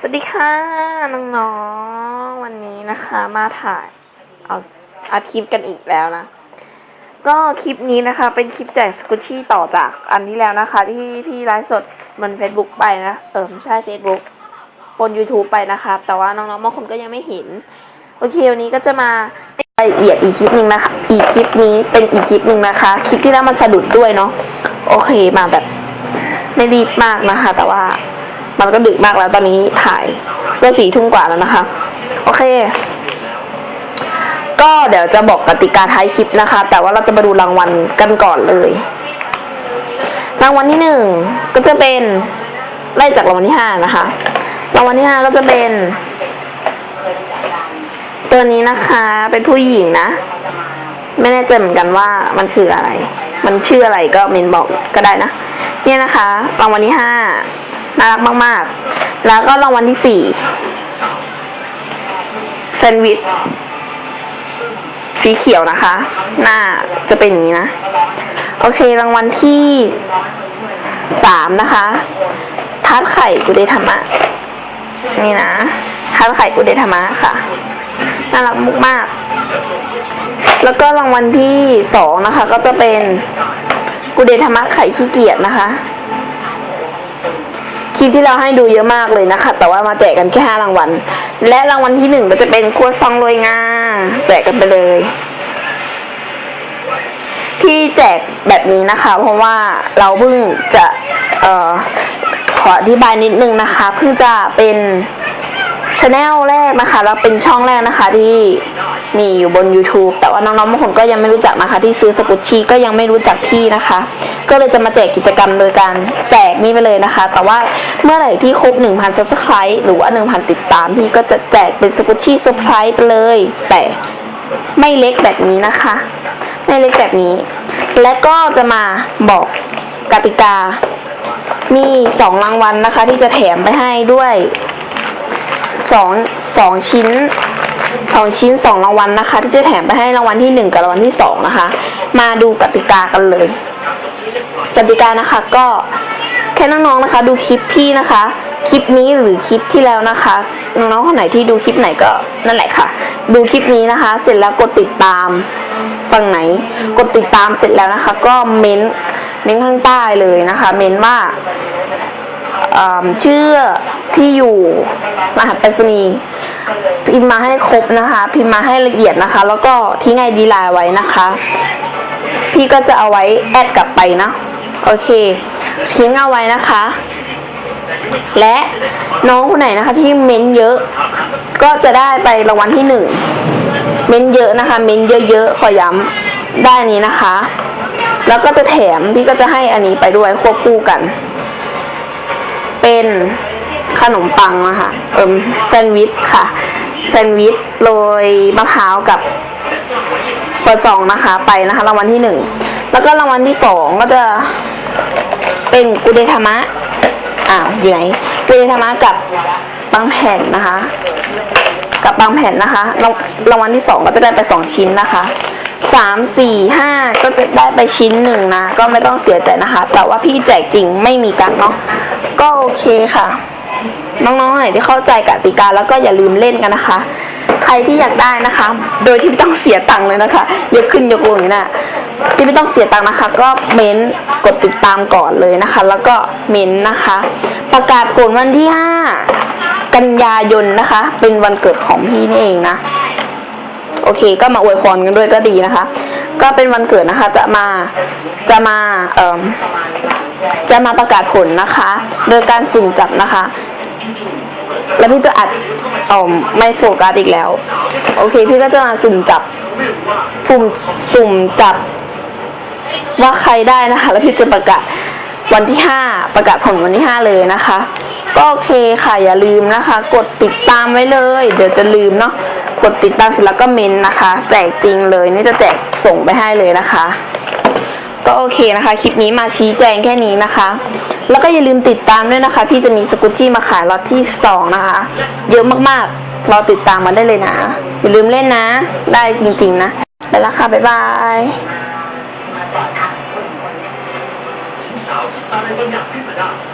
สวัสดีค่ะ น้องๆ วันนี้นะคะมาถ่ายเอาอัดคลิปกันอีกแล้วนะ ก็คลิปนี้นะคะ เป็นคลิปแจกสกุชชี่ต่อจากอันที่แล้วนะคะ ที่พี่ไลฟ์สดบน Facebook ไปนะ เออไม่ใช่ Facebook บน YouTube ไปนะคะ แต่ว่าน้องๆบางคนก็ยังไม่เห็น โอเค วันนี้ก็จะมาละเอียดอีกคลิปหนึ่งนะคะ อีกคลิปนี้เป็นอีกคลิปหนึ่งนะคะ คลิปที่แล้วมันสะดุดด้วยเนาะ โอเคมาแบบไม่รีบมากนะคะ แต่ว่า มันก็ดึกมากแล้วตอนนี้ถ่ายก็สี่ทุ่มกว่าแล้วนะคะ โอเค ก็เดี๋ยวจะบอกกติกาท้ายคลิปนะคะ แต่ว่าเราจะมาดูรางวัลกันก่อนเลย รางวัลที่หนึ่งก็จะเป็นไล่จากรางวัลที่ห้านะคะ รางวัลที่ห้าก็จะเป็น ตัวนี้นะคะเป็นผู้หญิงนะ ไม่แน่ใจเหมือนกันว่ามันคืออะไร มันชื่ออะไรก็เมนบอกก็ได้นะ เนี่ยนะคะ รางวัลที่ห้า น่ารักมากๆ แล้วก็รางวัลที่สี่แซนด์วิชสีเขียวนะคะ หน้าจะเป็นอย่างนี้นะ โอเครางวัลที่สามนะคะทาร์ตไข่กุเดธรรมะ นี่นะทาร์ตไข่กุเดธรรมะค่ะ น่ารักมุกมาก แล้วก็รางวัลที่สองนะคะ ก็จะเป็นกุเดธรรมะไข่ขี้เกียจนะคะ คลิปที่เราให้ดูเยอะมากเลยนะคะ แต่ว่ามาแจกกันแค่ห้ารางวัล และรางวัลที่หนึ่งก็จะเป็นครัวซองโรยงาแจกกันไปเลย ที่แจกแบบนี้นะคะ เพราะว่าเราเพิ่งจะเอ่อขออธิบายนิดนึงนะคะ เพิ่งจะเป็น ช anel แรกนะคะแล้วเป็นช่องแรกนะคะที่มีอยู่บน YouTube แต่ว่าน้องๆบางคนก็ยังไม่รู้จักนะคะ ที่ซื้อสกุชชี่ก็ยังไม่รู้จักพี่นะคะ ก็เลยจะมาแจกกิจกรรมโดยการแจกนี่ไปเลยนะคะ แต่ว่าเมื่อไหร่ที่ครบ 1,000 subscribe หรือว่า 1,000 ติดตาม พี่ก็จะแจกเป็นสกุชชี่เซอร์ไพรส์ไปเลย แต่ไม่เล็กแบบนี้นะคะ ไม่เล็กแบบนี้ และก็จะมาบอกกติกา มีสองรางวัลนะคะ ที่จะแถมไปให้ด้วย สองสองชิ้นสองชิ้นสองรางวัลนะคะ ที่จะแถมไปให้รางวัลที่หนึ่งกับรางวัลที่สองนะคะ มาดูกติกากันเลยกติกานะคะก็แค่น้องๆนะคะ ดูคลิปพี่นะคะ คลิปนี้หรือคลิปที่แล้วนะคะน้องๆคนไหนที่ดูคลิปไหนก็นั่นแหละค่ะ ดูคลิปนี้นะคะ เสร็จแล้วกดติดตามฝั่งไหน กดติดตามเสร็จแล้วนะคะ ก็เม้นเม้นข้างใต้เลยนะคะ เม้นว่า ชื่อที่อยู่รหัสไปรษณีย์พิมพ์มาให้ครบนะคะ พิมพ์มาให้ละเอียดนะคะ แล้วก็ทิ้งไอดีไลน์ไว้นะคะ พี่ก็จะเอาไว้แอดกลับไปนะโอเค ทิ้งเอาไว้นะคะ และน้องคนไหนนะคะที่เม้นเยอะ ก็จะได้ไปรางวัลที่หนึ่งเม้นเยอะนะคะ เม้นเยอะๆขอย้ำได้นี้นะคะ แล้วก็จะแถมพี่ก็จะให้อันนี้ไปด้วยควบคู่กัน เป็นขนมปังนะคะเอิมแซนด์วิชค่ะ แซนด์วิชโรยมะพร้าวกับเปิดสองนะคะไปนะคะรางวัลที่หนึ่งแล้วก็รางวัลที่สองก็จะเป็นกุเดธรรมะอ้าวอยู่ไหนกุเดธรรมะกับบางแผ่นนะคะ กับบางแผ่นนะคะรางวัลที่สองก็จะได้ไปสองชิ้นนะคะ สามสี่ห้าก็จะได้ไปชิ้นหนึ่งนะ ก็ไม่ต้องเสียใจนะคะ แต่ว่าพี่แจกจริงไม่มีกันเนาะก็โอเคค่ะ น้องๆไหนที่เข้าใจกติกาแล้วก็อย่าลืมเล่นกันนะคะ ใครที่อยากได้นะคะ โดยที่ไม่ต้องเสียตังค์เลยนะคะยกขึ้นยกลงอย่นี้นะที่ไม่ต้องเสียตังค์นะคะ ก็เม้นกดติดตามก่อนเลยนะคะ แล้วก็เม้นนะคะ ประกาศผลวันที่ 5 กันยายนนะคะ เป็นวันเกิดของพี่นี่เองนะ โอเค ก็มาอวยพรกันด้วยก็ดีนะคะ ก็เป็นวันเกิดนะคะ จะมาจะมาเอ่อจะมาประกาศผลนะคะ โดยการสุ่มจับนะคะ แล้วพี่จะอัดเอ่อไม่โฟกัสอีกแล้ว โอเค พี่ก็จะมาสุ่มจับสุ่มสุ่มจับ ว่าใครได้นะคะ แล้วพี่จะประกาศวันที่ 5 ประกาศผลวันที่ 5 เลยนะคะ ก็โอเคค่ะอย่าลืมนะคะ กดติดตามไว้เลย เดี๋ยวจะลืมเนาะ กดติดตามเสร็จแล้วก็เมนนะคะ แจกจริงเลยนี่จะแจกส่งไปให้เลยนะคะ ก็โอเคนะคะ คลิปนี้มาชี้แจงแค่นี้นะคะ แล้วก็อย่าลืมติดตามด้วยนะคะ พี่จะมีสกุชชี่มาขายล็อตที่สองนะคะ เยอะมากๆราติดตามมาได้เลยนะ อย่าลืมเล่นนะ ได้จริงๆนะไปแล้วค่ะ บ๊ายบายอะไรบางอย่าง